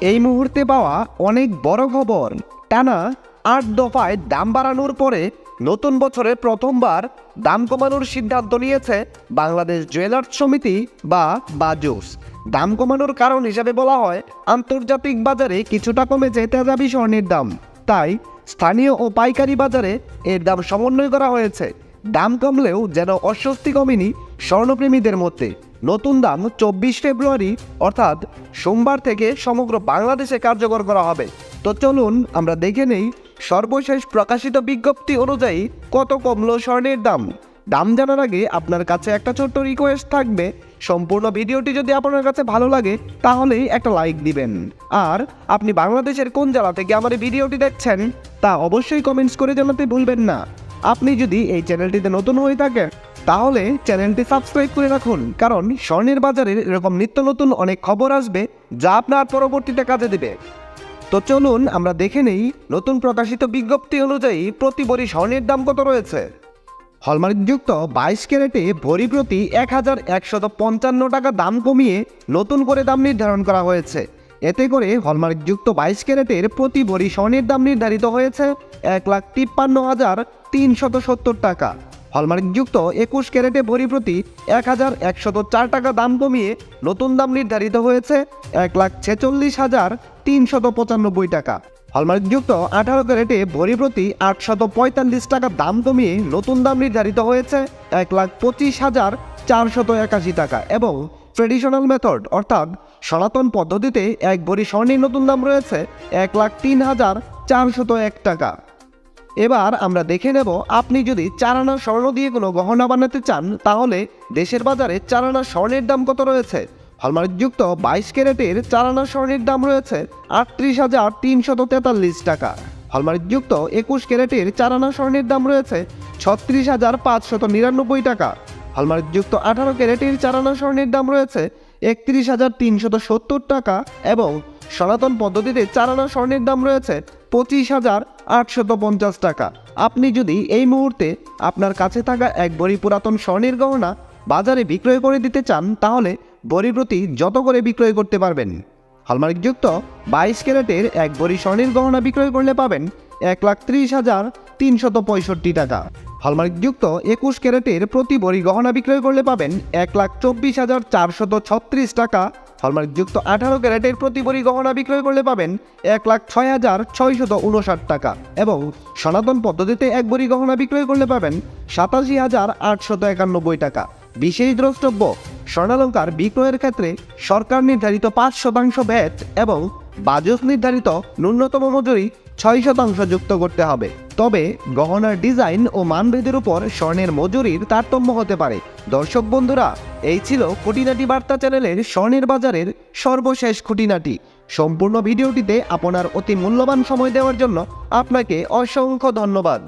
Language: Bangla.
এই মুহূর্তে পাওয়া অনেক বড় খবর। টানা আট দফায় দাম বাড়ানোর পরে নতুন বছরে প্রথমবার দাম কমানোর সিদ্ধান্ত নিয়েছে বাংলাদেশ জুয়েলার্স সমিতি বা বাজুস। দাম কমানোর কারণ হিসাবে বলা হয়, আন্তর্জাতিক বাজারে কিছুটা কমে কমেছে তেজাবি স্বর্ণের দাম। তাই স্থানীয় ও পাইকারি বাজারে এর দাম সমন্বয় করা হয়েছে। দাম কমলেও যেন অস্বস্তি কমেনি স্বর্ণপ্রেমীদের মধ্যে। নতুন দাম চব্বিশ ফেব্রুয়ারি, অর্থাৎ সোমবার থেকে সমগ্র বাংলাদেশে কার্যকর করা হবে। তো চলুন আমরা দেখে নেই সর্বশেষ প্রকাশিত বিজ্ঞপ্তি অনুযায়ী কত কমলো স্বর্ণের দাম। দাম জানার আগে আপনার কাছে একটা ছোট্ট রিকোয়েস্ট থাকবে। সম্পূর্ণ ভিডিওটি যদি আপনার কাছে ভালো লাগে, তাহলেই একটা লাইক দিবেন। আর আপনি বাংলাদেশের কোন জেলা থেকে আমার এই ভিডিওটি দেখছেন, তা অবশ্যই কমেন্টস করে জানাতে ভুলবেন না। আপনি যদি এই চ্যানেলটিতে নতুন হয়ে থাকেন তাহলে চ্যানেলটি সাবস্ক্রাইব করে রাখুন, কারণ স্বর্ণের বাজারে এরকম নিত্য নতুন অনেক খবর আসবে যা আপনার পরবর্তীতে কাজে দেবে। তো চলুন আমরা দেখে নেই নতুন প্রকাশিত বিজ্ঞপ্তি অনুযায়ী প্রতি ভরি স্বর্ণের দাম কত রয়েছে। হলমার্কযুক্ত বাইশ ক্যারেটে ভরি প্রতি এক হাজার একশত পঞ্চান্ন টাকা দাম কমিয়ে নতুন করে দাম নির্ধারণ করা হয়েছে। এতে করে হলমার্কযুক্ত বাইশ ক্যারেটের প্রতি ভরি স্বর্ণের দাম নির্ধারিত হয়েছে এক লাখ তিপ্পান্ন হাজার তিনশত সত্তর টাকা। হলমার্কযুক্ত একুশ ক্যারেটে ভরি প্রতি এক হাজার একশত চার টাকা দাম কমিয়ে নতুন দাম নির্ধারিত হয়েছে এক লাখ ছেচল্লিশ হাজার তিনশত পঁচানব্বই টাকা। হলমার্কযুক্ত আঠারো ক্যারেটে ভরি প্রতি আটশত পঁয়তাল্লিশ টাকা দাম কমিয়ে নতুন দাম নির্ধারিত হয়েছে এক লাখ পঁচিশ হাজার চারশত একাশি টাকা এবং ট্রেডিশনাল মেথড অর্থাৎ সনাতন পদ্ধতিতে এক ভরি স্বর্ণের নতুন দাম রয়েছে এক লাখ তিন হাজার চারশত এক টাকা। এবার আমরা দেখে নেব, আপনি যদি চারানা স্বর্ণ দিয়ে কোনো গহনা বানাতে চান, তাহলে দেশের বাজারে চারানা স্বর্ণের দাম কত রয়েছে? হলমার্কযুক্ত বাইশ ক্যারেটের চারানা স্বর্ণের দাম রয়েছে আটত্রিশ হাজার তিনশত তেতাল্লিশ টাকা। হলমার্কযুক্ত একুশ ক্যারেটের চারানা স্বর্ণের দাম রয়েছে ছত্রিশ হাজার পাঁচশত নিরানব্বই টাকা। হলমার্কযুক্ত আঠারো ক্যারেটের চারানা স্বর্ণের দাম রয়েছে একত্রিশ হাজার তিনশত সত্তর টাকা এবং সনাতন পদ্ধতিতে চারানা স্বর্ণের দাম রয়েছে পঁচিশ হাজার আটশত পঞ্চাশ টাকা। আপনি যদি এই মুহূর্তে আপনার কাছে থাকা এক বড়ি পুরাতন স্বর্ণের গহনা বাজারে বিক্রয় করে দিতে চান, তাহলে বড়ি প্রতি যত করে বিক্রয় করতে পারবেন। হলমার্কযুক্ত বাইশ ক্যারেটের এক বড়ি স্বর্ণের গহনা বিক্রয় করলে পাবেন এক লাখ ত্রিশ হাজার তিনশত পঁয়ষট্টি টাকা। হলমার্কযুক্ত একুশ ক্যারেটের প্রতি বড়ি গহনা বিক্রয় করলে পাবেন এক লাখ চব্বিশ হাজার চারশত ছত্রিশ টাকা হলমার্কযুক্ত আঠারো ক্যারেটের প্রতি বড়ি গহনা বিক্রয় করলে পাবেন এক লাখ ছয় হাজার ছয়শত উনষাট টাকা এবং সনাতন পদ্ধতিতে এক বড়ি গহনা বিক্রয় করলে পাবেন সাতাশি হাজার আটশত একানব্বই টাকা। বিশেষ দ্রষ্টব্য, স্বর্ণালঙ্কার বিক্রয়ের ক্ষেত্রে সরকার নির্ধারিত পাঁচ শতাংশ ভ্যাট এবং বাজস নির্ধারিত ন্যূনতম মজুরি ছয় শতাংশ যুক্ত করতে হবে। তবে গহনার ডিজাইন ও মানভেদের উপর স্বর্ণের মজুরির তারতম্য হতে পারে। দর্শক বন্ধুরা, এই ছিল খুঁটিনাটি বার্তা চ্যানেলের স্বর্ণের বাজারের সর্বশেষ খুঁটিনাটি। সম্পূর্ণ ভিডিওটিতে আপনার অতি মূল্যবান সময় দেওয়ার জন্য আপনাকে অসংখ্য ধন্যবাদ।